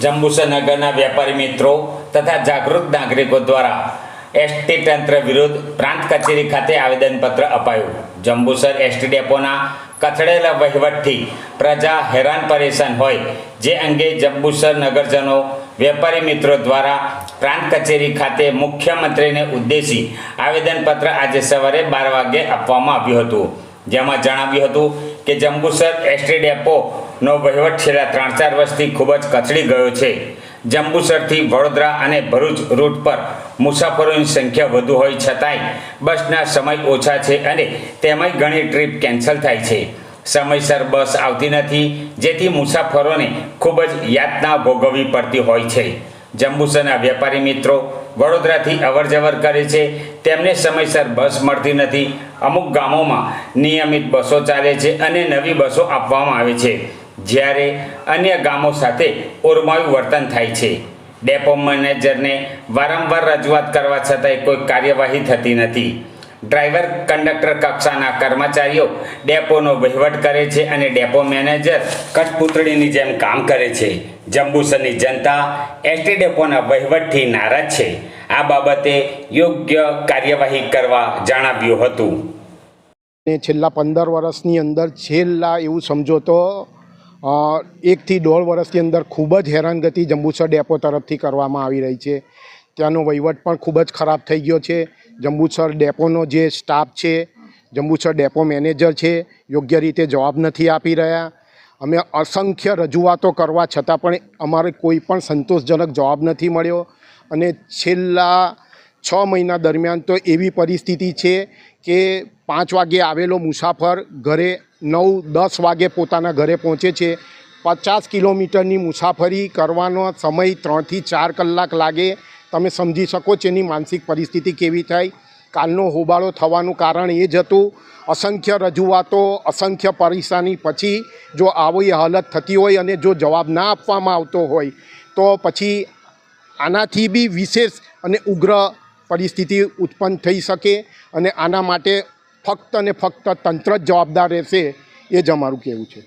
જંબુસર નગરના વેપારી મિત્રો તથા જાગૃત નાગરિકો દ્વારા એસટી તંત્ર વિરુદ્ધ પ્રાંત કચેરી ખાતે આવેદનપત્ર અપાયું. જંબુસર એસટી ડેપોના કથળેલા વહીવટથી પ્રજા હેરાન પરેશાન હોય જે અંગે જંબુસર નગરજનો, વેપારી મિત્રો દ્વારા પ્રાંત કચેરી ખાતે મુખ્યમંત્રીને ઉદ્દેશી આવેદનપત્ર આજે સવારે બાર વાગે આપવામાં આવ્યું હતું. જેમાં જણાવ્યું હતું કે જંબુસર એસટી ડેપોનો વહીવટ છેલ્લા ત્રણ ચાર વર્ષથી ખૂબ જ કચડી ગયો છે. જંબુસરથી વડોદરા અને ભરૂચ રૂટ પર મુસાફરોની સંખ્યા વધુ હોય છતાંય બસના સમય ઓછા છે અને તેમાંય ઘણી ટ્રીપ કેન્સલ થાય છે. સમયસર બસ આવતી નથી, જેથી મુસાફરોને ખૂબ જ યાતના ભોગવવી પડતી હોય છે. જંબુસરના વેપારી મિત્રો વડોદરાથી અવરજવર કરે છે. તેમને સમયસર બસ મળતી નથી. અમુક ગામોમાં નિયમિત બસો ચાલે છે અને નવી બસો આપવામાં આવે છે. જ્યારે અન્ય ગામો સાથે ઓરમાયું વર્તન થાય છે. ડેપો મેનેજરને વારંવાર રજૂઆત કરવા છતાંય કોઈ કાર્યવાહી થતી નથી. ડ્રાઈવર, કંડક્ટર કક્ષાના કર્મચારીઓ ડેપોનો વહીવટ કરે છે અને ડેપો મેનેજર કઠપૂતળીની જેમ કામ કરે છે. જંબુસરની જનતા એસટી ડેપોના વહીવટથી નારાજ છે. આ બાબતે યોગ્ય કાર્યવાહી કરવા જણાવ્યું હતું. ને છેલ્લા પંદર વર્ષની અંદર છેલ્લા એવું સમજો તો એકથી દોઢ વર્ષની અંદર ખૂબ જ હેરાનગતિ જંબુસર ડેપો તરફથી કરવામાં આવી રહી છે. ત્યાંનો વહીવટ પણ ખૂબ જ ખરાબ થઈ ગયો છે. જંબુસર ડેપોનો જે સ્ટાફ છે, જંબુસર ડેપો મેનેજર છે, યોગ્ય રીતે જવાબ નથી આપી રહ્યા. અમે અસંખ્ય રજૂઆતો કરવા છતાં પણ અમારે કોઈ પણ સંતોષજનક જવાબ નથી મળ્યો અને છેલ્લા છ મહિના દરમિયાન તો એવી પરિસ્થિતિ છે કે પાંચ વાગે આવેલો મુસાફર ઘરે નવ, દસ વાગે પોતાના ઘરે પહોંચે છે. પચાસ કિલોમીટરની મુસાફરી કરવાનો સમય ત્રણથી ચાર કલાક લાગે. તમે સમજી શકો છો એની માનસિક પરિસ્થિતિ કેવી થાય કાલનો હોબાળો થવાનું કારણ એ જ હતું. અસંખ્ય રજૂઆતો, અસંખ્ય પરેશાની પછી જો આવી હાલત થતી હોય અને જો જવાબ ના આપવામાં આવતો હોય, તો પછી આનાથી બી વિશેષ અને ઉગ્ર પરિસ્થિતિ ઉત્પન્ન થઈ શકે અને આના માટે ફક્ત અને ફક્ત તંત્ર જ જવાબદાર રહેશે એ જ અમારું કહેવું છે.